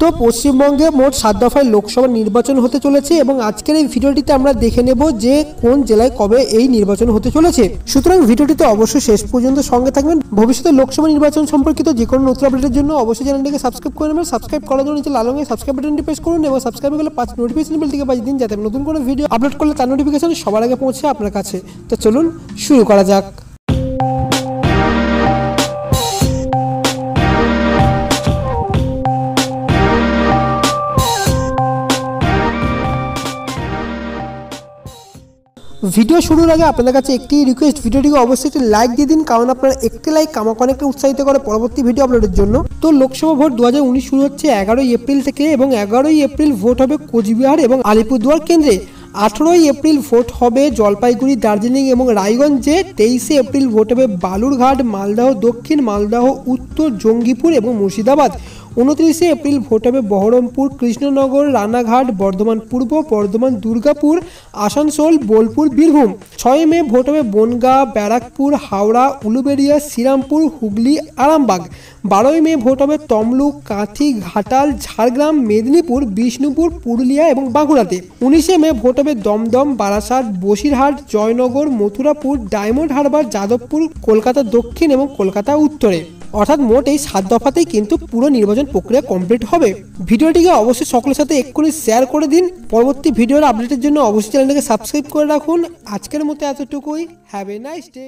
তো পশ্চিমবঙ্গে মোট সাত দফায় লোকসভা নির্বাচন হতে চলেছে এবং আজকের এই ভিডিওটিতে আমরা দেখে নেব যে কোন জেলায় কবে এই নির্বাচন হতে চলেছে। সুতরাং ভিডিওটিতে অবশ্যই শেষ পর্যন্ত সঙ্গে থাকবেন। ভবিষ্যতে লোকসভা নির্বাচন সম্পর্কিত যে কোনো নতুন আপডেটের জন্য অবশ্যই চ্যানেলটিকে সাবস্ক্রাইব করে নেবেন। সাবস্ক্রাইব করার জন্য লাল রঙের সাবস্ক্রাইব বাটনটি প্রেস করুন এবং সাবস্ক্রাইব করলে পাঁচ নোটিফিকেশন বেলটিকে বাজিয়ে দিন যাতে নতুন কোনো ভিডিও আপলোড করলে তার নোটিফিকেশন সবার আগে পৌঁছে আপনার কাছে। তো চলুন শুরু করা যাক। ভিডিও শুরুর আগে আপনাদের কাছে একটি রিকোয়েস্ট ভিডিওটিকে অবশ্যই একটি লাইক দিয়ে দিন, কারণ আপনার একটি লাইক আমাকে অনেকটা উৎসাহিত করে পরবর্তী ভিডিও আপলোডের জন্য। তো লোকসভা ভোট দু হাজার উনিশ শুরু হচ্ছে এগারোই এপ্রিল থেকে এবং এগারোই এপ্রিল ভোট হবে কোচবিহার এবং আলিপুরদুয়ার কেন্দ্রে। আঠেরোই এপ্রিল ভোট হবে জলপাইগুড়ি, দার্জিলিং এবং রায়গঞ্জে। তেইশে এপ্রিল ভোট হবে বালুরঘাট, মালদহ দক্ষিণ, মালদহ উত্তর, জঙ্গিপুর এবং মুর্শিদাবাদ। উনত্রিশে এপ্রিল ভোট হবে বহরমপুর, কৃষ্ণনগর, রানাঘাট, বর্ধমান পূর্ব, বর্ধমান দুর্গাপুর, আসানসোল, বোলপুর, বীরভূম। ছয় মে ভোট হবে বনগাঁ, ব্যারাকপুর, হাওড়া, উলুবেড়িয়া, শ্রীরামপুর, হুগলি, আরামবাগ। বারোই মে ভোট হবে তমলুক, কাঁথি, ঘাটাল, ঝাড়গ্রাম, মেদিনীপুর, বিষ্ণুপুর, পুরুলিয়া এবং বাঁকুড়াতে। উনিশে মে ভোট হবে দমদম, বারাসাত, বসিরহাট, জয়নগর, মথুরাপুর, ডায়মন্ড হারবার, যাদবপুর, কলকাতা দক্ষিণ এবং কলকাতা উত্তরে। অর্থাৎ মোট এই সাত দফাতেই কিন্তু পুরো নির্বাচন প্রক্রিয়া কমপ্লিট হবে। ভিডিওটিকে অবশ্যই সকলের সাথে এক্ষুনি শেয়ার করে দিন। পরবর্তী ভিডিওর আপডেটের জন্য অবশ্যই চ্যানেলটাকে সাবস্ক্রাইব করে রাখুন। আজকের মতো এতটুকুই। Have a nice day